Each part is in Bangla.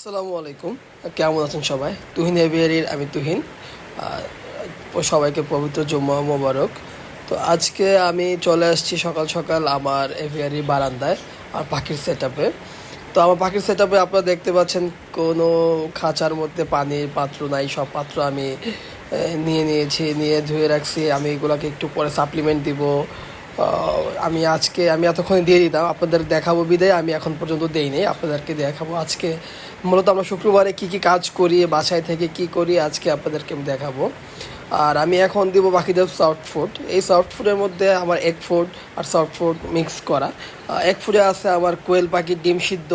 আসসালামু আলাইকুম। কেমন আছেন সবাই? তুহিন এভিয়ারির আমি তুহিন। সবাইকে পবিত্র জুম্মা মোবারক। তো আজকে আমি চলে আসছি সকাল সকাল আমার এভিয়ারি বারান্দায়, আর পাখির সেট তো আমার পাখির সেট আপনারা দেখতে পাচ্ছেন, কোনো খাঁচার মধ্যে পানির পাত্র নাই, সব পাত্র আমি নিয়ে নিয়েছি, নিয়ে ধুয়ে রাখছি। আমি এগুলোকে একটু পরে সাপ্লিমেন্ট দিব। আমি আজকে, আমি এতক্ষণ দিয়ে দিতাম। আপনাদের দেখাবো বিদায়। আমি এখন পর্যন্ত দেইনি আপনাদেরকে দেখাবো আজকে। মূলত আমরা শুক্রবারে কি কি কাজ করি, বাসায় থেকে কি করি, আজকে আপনাদেরকে আমি দেখাবো। আর আমি এখন দিব বাকিদের সফট ফুড এই সফট ফুডের মধ্যে আমার এগ ফুড আর সফট ফুড মিক্স করা। এগ ফুডে আছে আমার কোয়েল পাখির ডিম সিদ্ধ।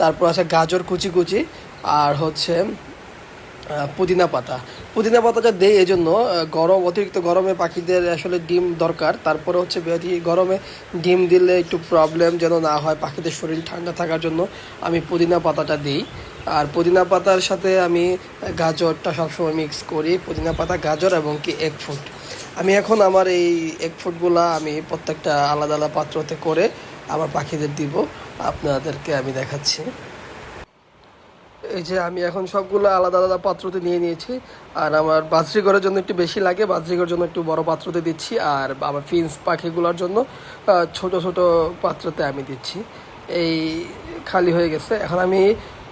তারপর আছে গাজর কুচি কুচি। আর হচ্ছে পুদিনা পাতা। পুদিনা পাতাটা দেই এই জন্য গরম, অতিরিক্ত গরমে পাখিদের আসলে ডিম দরকার। তারপরে হচ্ছে গরমে ডিম দিলে একটু প্রবলেম যেন না হয় পাখিদের শরীর ঠান্ডা থাকার জন্য আমি পুদিনা পাতাটা দিই। আর পুদিনা পাতার সাথে আমি গাজরটা সবসময় মিক্স করি, পুদিনা পাতা, গাজর এবং কি এগ ফুড আমি এখন আমার এই এগ ফুডগুলা আমি প্রত্যেকটা আলাদা আলাদা পাত্রতে করে আমার পাখিদের দিব। আপনাদেরকে আমি দেখাচ্ছি। এই যে আমি এখন সবগুলো আলাদা আলাদা পাত্রতে নিয়ে নিয়েছি। আর আমার বাজরিগরের জন্য একটু বেশি লাগে বাজরিগরের জন্য একটু বড় পাত্রতে দিচ্ছি। আর আমার ফিন্স পাখিগুলোর জন্য ছোট ছোট পাত্রতে আমি দিচ্ছি। এই খালি হয়ে গেছে। এখন আমি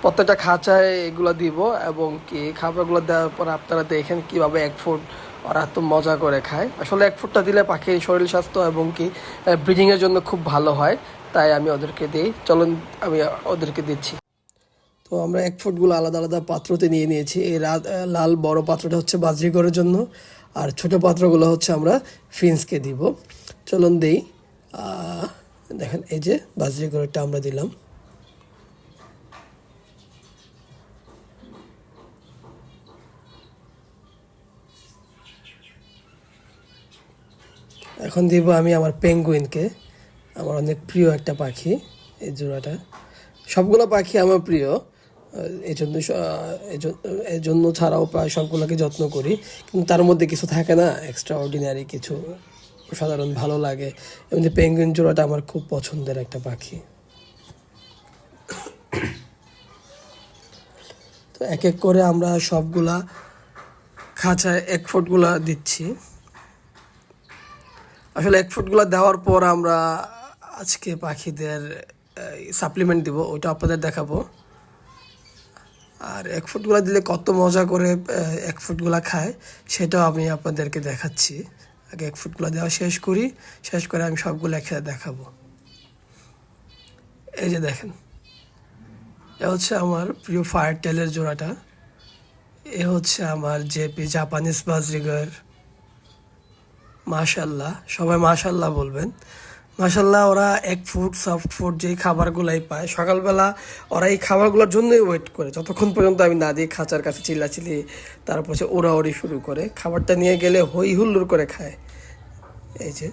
প্রত্যেকটা খাঁচায় এগুলো দিব এবং কি, খাবারগুলো দেওয়ার পর আপনারা দেখেন কীভাবে এক ফুট ওরা এত মজা করে খায়। আসলে এক ফুটটা দিলে পাখির শরীর স্বাস্থ্য এবং কি ব্রিডিংয়ের জন্য খুব ভালো হয়। তাই আমি ওদেরকে দিই। চলুন, আমি ওদেরকে দিচ্ছি। তো আমরা এক ফুটগুলো আলাদা আলাদা পাত্রতে নিয়ে নিয়েছি। এই লাল বড় পাত্রটা হচ্ছে বাজরি বাজরিগরের জন্য। আর ছোট পাত্রগুলো হচ্ছে আমরা ফিন্সকে দিব। চলুন দেই। দেখেন এই যে বাজরি বাজরিগরেরটা আমরা দিলাম। এখন দিব আমি আমার পেঙ্গুইনকে, আমার অনেক প্রিয় একটা পাখি, এই জোড়াটা। সবগুলো পাখি আমার প্রিয়। আহ, এই জন্য এই জন- এই জন্য ছাড়াও প্রায় সবগুলোকে যত্ন করি। কিন্তু তার মধ্যে কিছু থাকে না এক্সট্রা অর্ডিনারি কিছু সাধারণ ভালো লাগে। এমনি পেঙ্গুইন জোড়াটা আমার খুব পছন্দের একটা পাখি। তো এক এক করে আমরা সবগুলা খাঁচায় এক ফুটগুলা দিচ্ছি। আসলে এক ফুটগুলা দেওয়ার পর আমরা আজকে পাখিদের সাপ্লিমেন্ট দিব ওইটা আপনাদের দেখাবো। আর এক ফুটগুলা দিলে কত মজা করে এক ফুটগুলা খায়, সেটাও আমি আপনাদেরকে দেখাচ্ছি। আগে এক ফুটগুলা দেওয়া শেষ করি, শেষ করে আমি সবগুলো একসাথে দেখাবো। এই যে দেখেন, এ হচ্ছে আমার প্রিয় ফায়ার টেলের জোড়াটা। এ হচ্ছে আমার জেপি জাপানিজ বাজরিগার। মাশাল্লাহ সবাই মাশাল্লাহ বলবেন। মাশাল্লাহ ওরা এক ফুড সফট ফুড যেই খাবারগুলাই পায়, সকালবেলা ওরা এই খাবারগুলোর জন্যই ওয়েট করে। যতক্ষণ পর্যন্ত আমি না দিই খাঁচার কাছে চিল্লাচিল্লি তারপর সে ওরা ওড়াওড়ি শুরু করে, খাবারটা নিয়ে গেলে হই হুল্লোড় করে খায়। এই যে।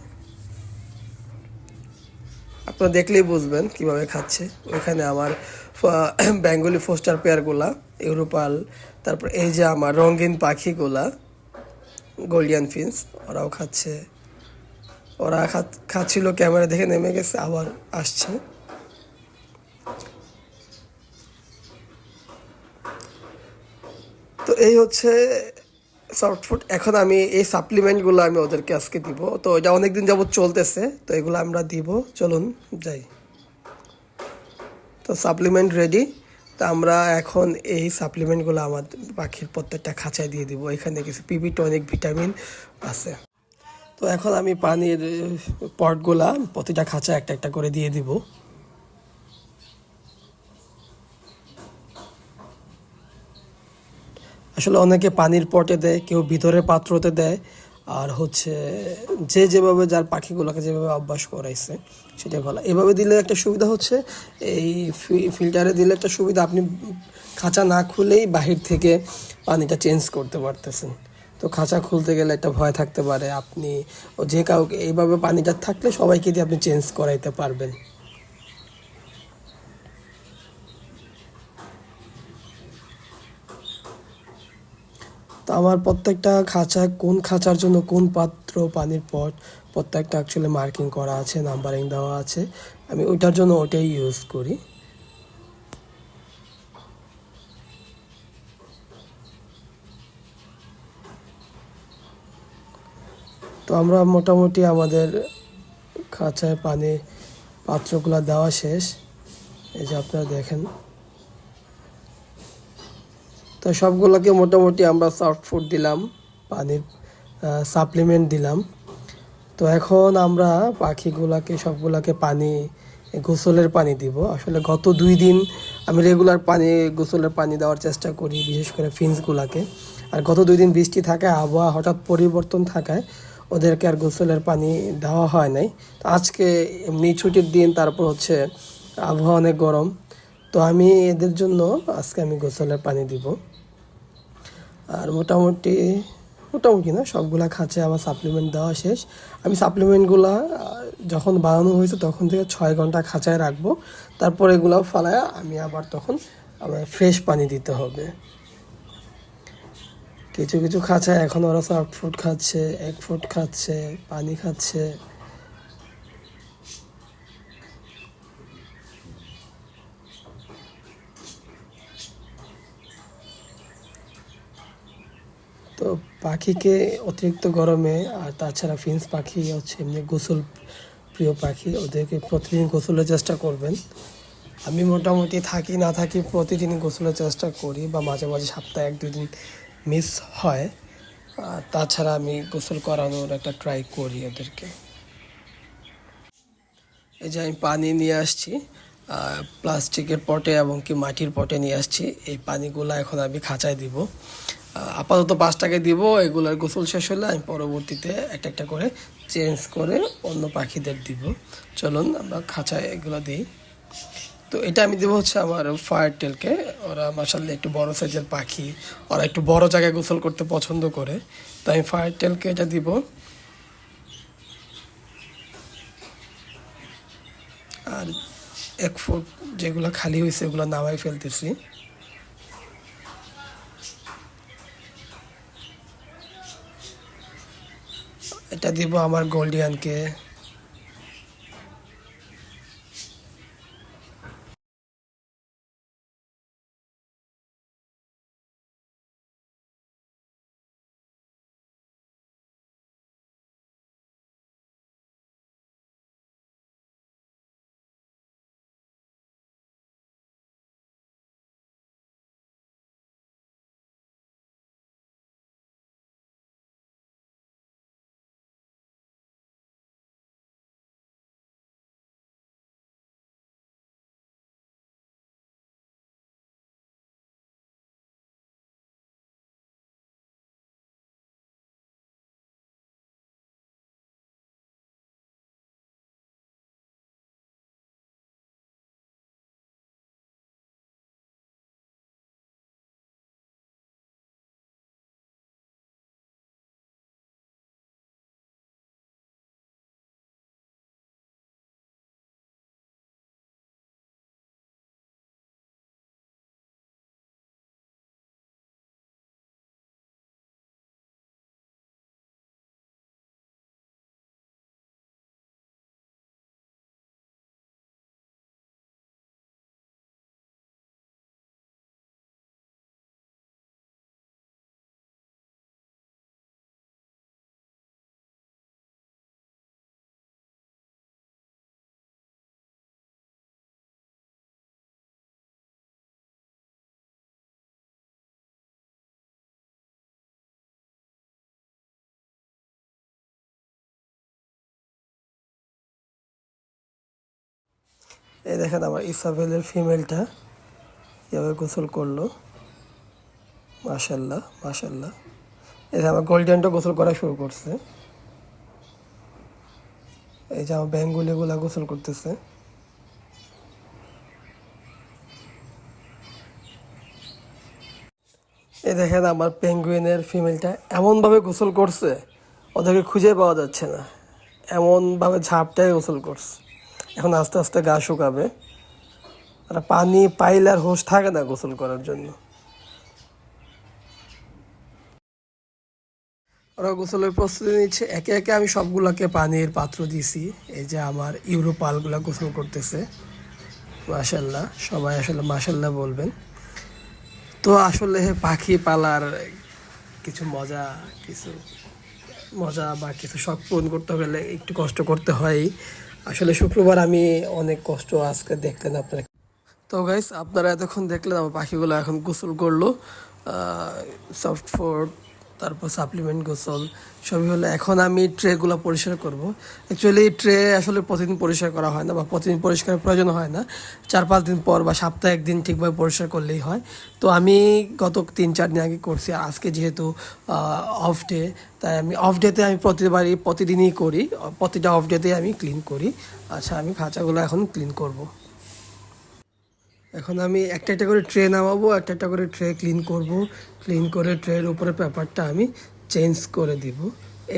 আপনারা দেখলেই বুঝবেন কীভাবে খাচ্ছে। ওইখানে আমার বেঙ্গলি ফোস্টার পেয়ারগুলা ইউরোপাল, তারপর এই যে আমার রঙিন পাখিগুলা গোল্ডিয়ান ফিন্স ওরাও খাচ্ছে। ওরা খাচ্ছিল, ক্যামেরা দেখে নেমে গেছে, আবার আসছে। তো এই হচ্ছে সফট ফুড এখন আমি এই সাপ্লিমেন্টগুলো আমি ওদেরকে আজকে দিব। তো এটা অনেকদিন যাবত চলতেছে, তো এগুলো আমরা দিব। চলুন, যাই। তো সাপ্লিমেন্ট রেডি তো আমরা এখন এই সাপ্লিমেন্টগুলো আমার পাখির প্রত্যেকটা খাঁচায় দিয়ে দিব। এখানে কিছু পিবি টনিক ভিটামিন আছে। তো এখন আমি পানির পটগুলা প্রতিটা খাঁচা একটা একটা করে দিয়ে দিব। আসলে অনেকে পানির পটে দেয়, কেউ ভিতরে পাত্রতে দেয়, আর হচ্ছে যে যেভাবে যার পাখিগুলোকে যেভাবে অভ্যাস করাইছে, সেটাই ভালো। এভাবে দিলে একটা সুবিধা হচ্ছে, এই ফিল্টারে দিলে একটা সুবিধা, আপনি খাঁচা না খুলেই বাহির থেকে পানিটা চেঞ্জ করতে পারতেছেন। তো খাঁচা খুলতে গেলে একটা ভয় থাকতে পারে। আপনি যে কাউকে এইভাবে পানিটা থাকলে সবাইকে দিয়ে আপনি চেঞ্জ করাইতে পারবেন। তো আমার প্রত্যেকটা খাঁচা, কোন খাঁচার জন্য কোন পাত্র পানির পট, প্রত্যেকটা অ্যাকচুয়ালি মার্কিং করা আছে নাম্বারিং দেওয়া আছে। আমি ওইটার জন্য ওটাই ইউজ করি। আমরা মোটামুটি আমাদের খাঁচায় পানি পাত্রগুলো দেওয়া শেষ। এই যে আপনারা দেখেন। তো সবগুলোকে মোটামুটি আমরা সফট ফুড দিলাম, পানির সাপ্লিমেন্ট দিলাম। তো এখন আমরা পাখিগুলাকে, সবগুলাকে পানি, গোসলের পানি দিব। আসলে গত দুই দিন আমি রেগুলার পানি, গোসলের পানি দেওয়ার চেষ্টা করি, বিশেষ করে ফিন্সগুলাকে আর গত দুই দিন বৃষ্টি থাকায় আবহাওয়া হঠাৎ পরিবর্তন থাকায় ওদেরকে আর গোসলের পানি দেওয়া হয় নাই। তো আজকে এমনি ছুটির দিন, তারপর হচ্ছে আবহাওয়া অনেক গরম। তো আমি এদের জন্য আজকে আমি গোসলের পানি দিব। আর মোটামুটি মোটামুটি না, সবগুলা খাঁচে আমার সাপ্লিমেন্ট দেওয়া শেষ। আমি সাপ্লিমেন্টগুলা যখন বানানো হয়েছে তখন থেকে ছয় ঘণ্টা খাঁচায় রাখব। তারপর এগুলো ফালায় আমি আবার তখন আমার ফ্রেশ পানি দিতে হবে। কিছু কিছু খাঁচায় এখন ওরা সফট ফুড খাচ্ছে এক ফুড খাচ্ছে, পানি খাচ্ছে। তো পাখিকে অতিরিক্ত গরমে, আর তাছাড়া ফিন্স পাখি হচ্ছে এমনি গোসল, প্রিয় পাখি, ওদেরকে প্রতিদিন গোসলের চেষ্টা করবেন। আমি মোটামুটি থাকি, না থাকি প্রতিদিন গোসলের চেষ্টা করি, বা মাঝে মাঝে সপ্তাহে এক দুই দিন মিস হয় তাছাড়া আমি গোসল করানোর একটা ট্রাই করি ওদেরকে। এই যে আমি পানি নিয়ে আসছি প্লাস্টিকের পটে এবং কি মাটির পটে নিয়ে আসছি, এই পানিগুলো এখন আমি খাঁচায় দিব। আপাতত পাঁচটাকে দিব, এগুলোর গোসল শেষ হলে আমি পরবর্তীতে একটা একটা করে চেঞ্জ করে অন্য পাখিদের দিব। চলুন আমরা খাঁচায় এগুলো দিই। তো এটা আমি দেবো হচ্ছে আমার ফায়ার টেলকে ওরা মাসাল্লাহ একটু বড় সাইজের পাখি, ওরা একটু বড় জায়গায় গোসল করতে পছন্দ করে। তো আমি ফায়ার টেলকে এটা দিব। আর এক ফুট যেগুলো খালি হয়েছে ওগুলো নামাই ফেলতেছি। এটা দিব আমার গোল্ডিয়ানকে এই দেখেন আমার ইসাবেলের ফিমেলটা এভাবে গোসল করল। মাশাল্লাহ মাশাল্লাহ এই যে আমার গোল্ডেনটা গোসল করা শুরু করছে। এই যে আমার বেঙ্গুলিগুলা গোসল করতেছে। এই দেখেন আমার পেঙ্গুইনের ফিমেলটা এমনভাবে গোসল করছে, ওদেরকে খুঁজে পাওয়া যাচ্ছে না। এমনভাবে ঝাপটায় গোসল করছে। এখন আস্তে আস্তে গা শুকাবে। আর পানি পাইলে আর হোশ থাকে না গোসল করার জন্য। ওরা গোসলের প্রস্তুতি নিচ্ছে। একে একে আমি সবগুলাকে পানির পাত্র দিছি। এই যে আমার ইউরোপালগুলা গোসল করতেছে। মাশাল্লাহ, সবাই আসলে মাশাল্লাহ বলবেন। তো আসলে পাখি পালার কিছু মজা কিছু মজা বা কিছু শখ পূরণ করতে গেলে একটু কষ্ট করতে হয়। আসলে শুক্রবার আমি অনেক কষ্ট আজকে দেখলেন আপনারা। তো গাইস আপনারা এতক্ষণ দেখলেন আমার পাখিগুলো এখন গোসল করল সফট ফুড তারপর সাপ্লিমেন্ট গোসল, সবই হলো। এখন আমি ট্রেগুলো পরিষ্কার করব। অ্যাকচুয়ালি ট্রে আসলে প্রতিদিন পরিষ্কার করা হয় না বা প্রতিদিন পরিষ্কারের প্রয়োজন হয় না। চার পাঁচ দিন পর বা সপ্তাহে একদিন ঠিকভাবে পরিষ্কার করলেই হয়। তো আমি গত তিন চার দিন আগে করছি। আজকে যেহেতু অফ ডে তাই আমি অফ ডেতে আমি প্রতিবারই, প্রতিদিনই করি। প্রতিটা অফ ডেতে আমি ক্লিন করি। আচ্ছা আমি খাঁচাগুলো এখন ক্লিন করব। এখন আমি একটা একটা করে ট্রে নামাবো, একটা একটা করে ট্রে ক্লিন করব। ক্লিন করে ট্রের উপরে পেপারটা আমি চেঞ্জ করে দিব।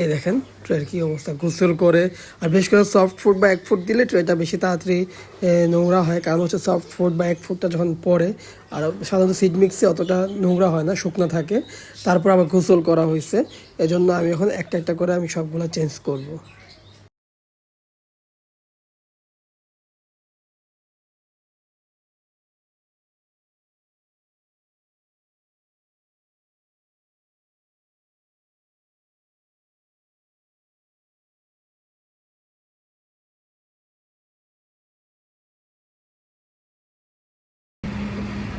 এই দেখেন ট্রের কী অবস্থা, গোসল করে। আর বেশ করে সফট ফুড বা এক ফুট দিলে ট্রেটা বেশি তাড়াতাড়ি নোংরা হয়। কারণ হচ্ছে সফট ফুড বা এক ফুটটা যখন পড়ে, আর সাধারণত সিড মিক্সে অতটা নোংরা হয় না, শুকনো থাকে। তারপর আবার গোসল করা হয়েছে। এজন্য আমি এখন একটা একটা করে আমি সবগুলো চেঞ্জ করব।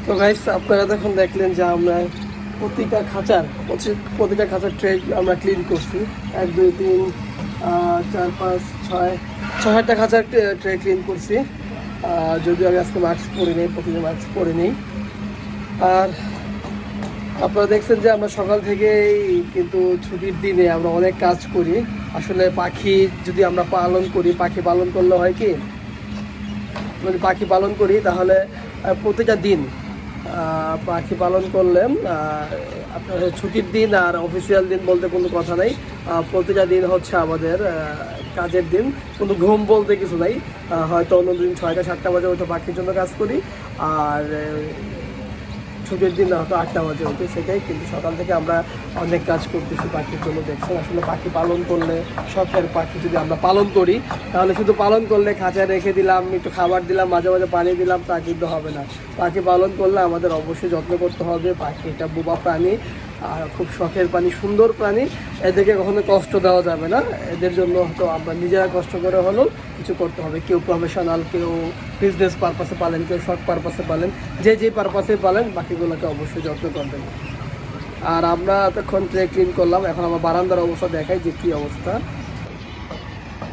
তো গাইস আপনারা তখন দেখলেন যে আমরা প্রতিটা খাঁচার, প্রতি- প্রতিটা খাঁচার ট্রে আমরা ক্লিন করছি। এক, দুই, তিন চার, পাঁচ, ছয় ছয় সাতটা খাঁচার ট্রে ক্লিন করছি। যদিও আমি আজকে মাস্ক পরে নেই, প্রতিদিন মাস্ক পরে নেই। আর আপনারা দেখছেন যে আমরা সকাল থেকেই কিন্তু ছুটির দিনে আমরা অনেক কাজ করি। আসলে পাখি যদি আমরা পালন করি, পাখি পালন করলে হয় কি? যদি পাখি পালন করি, তাহলে প্রতিটা দিন পাখি পালন করলেন আপনার ছুটির দিন আর অফিসিয়াল দিন বলতে কোনো কথা নেই। প্রতিটা দিন হচ্ছে আমাদের কাজের দিন। কোনো ঘুম বলতে কিছু নাই। হয়তো অন্য দিন ছয়টা, সাতটা বাজে হয়তো পাখির জন্য কাজ করি। আর ছুটির দিন হয়তো আটটা বাজে হতো সেটাই। কিন্তু সকাল থেকে আমরা অনেক কাজ করতেছি পাখির জন্য, দেখছেন? আসলে পাখি পালন করলে, শখের পাখি যদি আমরা পালন করি, তাহলে শুধু পালন করলে খাঁচা রেখে দিলাম, একটু খাবার দিলাম, মাঝে মাঝে পানি দিলাম, তা কিন্তু হবে না। পাখি পালন করলে আমাদের অবশ্যই যত্ন করতে হবে। পাখি এটা বোবা প্রাণী। আর খুব শখের প্রাণী, সুন্দর প্রাণী। এদেরকে কখনো কষ্ট দেওয়া যাবে না। এদের জন্য হয়তো আমরা নিজেরা কষ্ট করে হলেও কিছু করতে হবে। কেউ প্রফেশনাল কেউ বিজনেস পারপাসে পালেন, কেউ শখ পারপাসে পালেন। যে যে পারপাসে পালেন, বাকিগুলোকে অবশ্যই যত্ন করবেন। আর আমরা এতক্ষণ ট্রে ক্লিন করলাম। এখন আমার বারান্দার অবস্থা দেখাই যে কী অবস্থা।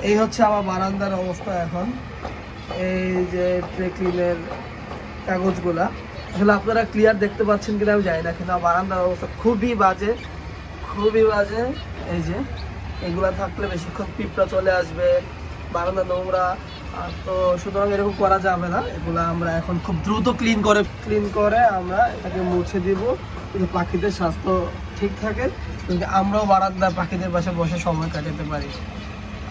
এই হচ্ছে আমার বারান্দার অবস্থা এখন। এই যে ট্রে ক্লিনের কাগজগুলা। আসলে আপনারা ক্লিয়ার দেখতে পাচ্ছেন কিনা আমি জানি না, কিন্তু বারান্দার অবস্থা খুবই বাজে খুবই বাজে। এই যে, এগুলা থাকলে বেশিক্ষণ পিঁপড়া চলে আসবে, বারান্দা নোংরা, আর তো সুতরাং এরকম করা যাবে না। এগুলো আমরা এখন খুব দ্রুত ক্লিন করে ক্লিন করে আমরা এটাকে মুছে দিব কিন্তু পাখিদের স্বাস্থ্য ঠিক থাকে কিন্তু আমরাও বারান্দা পাখিদের পাশে বসে সময় কাটাতে পারি।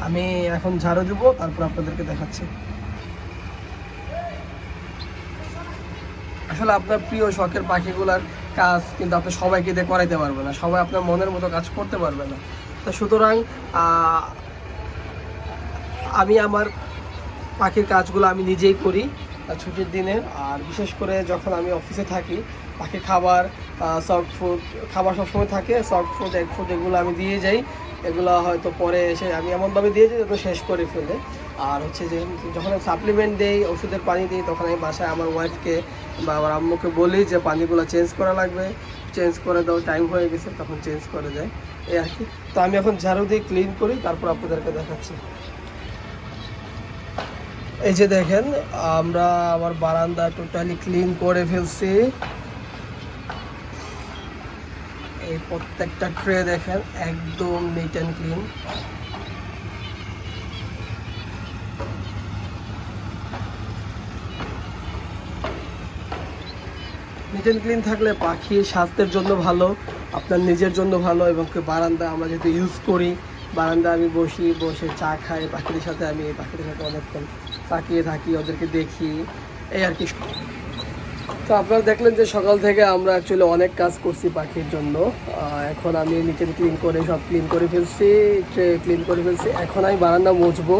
আমি এখন ঝাড়ু দিব, তারপর আপনাদেরকে দেখাচ্ছি। আসলে আপনার প্রিয় শখের পাখিগুলার কাজ কিন্তু আপনি সবাইকে দিয়ে করাইতে পারবে না। সবাই আপনার মনের মতো কাজ করতে পারবে না। তো সুতরাং আমি আমার পাখির কাজগুলো আমি নিজেই করি ছুটির দিনে। আর বিশেষ করে যখন আমি অফিসে থাকি, পাখির খাবার সফট ফুড খাবার সবসময় থাকে সফট ফুড এগ ফুড এগুলো আমি দিয়ে যাই। এগুলো হয়তো পরে এসে আমি এমনভাবে দিয়ে যাই যাতে শেষ করে ফেলে। আর হচ্ছে যে যখন আমি সাপ্লিমেন্ট দিই, ওষুধের পানি দিই, তখন আমি বাসায় আমার ওয়াইফকে বা আমার আম্মুকে বলি যে, পানিগুলো চেঞ্জ করা লাগবে। চেঞ্জ করে দাও টাইম হয়ে গেছে, তখন চেঞ্জ করে দেয়। এই আর কি। তো আমি এখন ঝাড়ু দিয়ে ক্লিন করি, তারপর আপনাদেরকে দেখাচ্ছি। এই যে দেখেন, আমরা আমার বারান্দা টোটালি ক্লিন করে ফেলছি। এই প্রত্যেকটা ট্রে দেখেন, একদম neat and clean neat and clean থাকলে পাখি স্বাস্থ্যের জন্য ভালো, আপনার নিজের জন্য ভালো এবং বারান্দা আমরা যেহেতু ইউজ করি, বারান্দা আমি বসি, বসে চা খাই, পাখিদের সাথে আমি এই পাখিদের সাথে অনেকক্ষণ তাকিয়ে থাকি, ওদেরকে দেখি, এই আর কি। তো আপনারা দেখলেন যে সকাল থেকে আমরা অ্যাকচুয়ালি অনেক কাজ করছি পাখির জন্য। এখন আমি নিচে ক্লিন করে সব ক্লিন করে ফেলছি ক্লিন করে ফেলছি। এখন আমি বারান্দা মুছবো।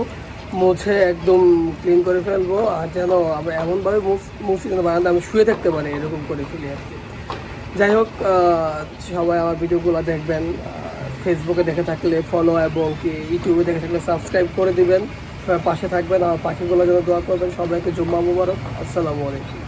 মুছে একদম ক্লিন করে ফেলব আর যেন আমরা এমনভাবে মুছ- যেন বারান্দা আমি শুয়ে থাকতে পারি, এরকম করে ফেলি আর কি। যাই হোক সবাই আমার ভিডিওগুলো দেখবেন ফেসবুকে দেখে থাকলে ফলো এবং কি ইউটিউবে দেখে থাকলে সাবস্ক্রাইব করে দিবেন। সবাই পাশে থাকবেন, আমার পাখিগুলো যেন দোয়া করবেন। সবাইকে জুম্মা মুবারক। আসসালামু আলাইকুম।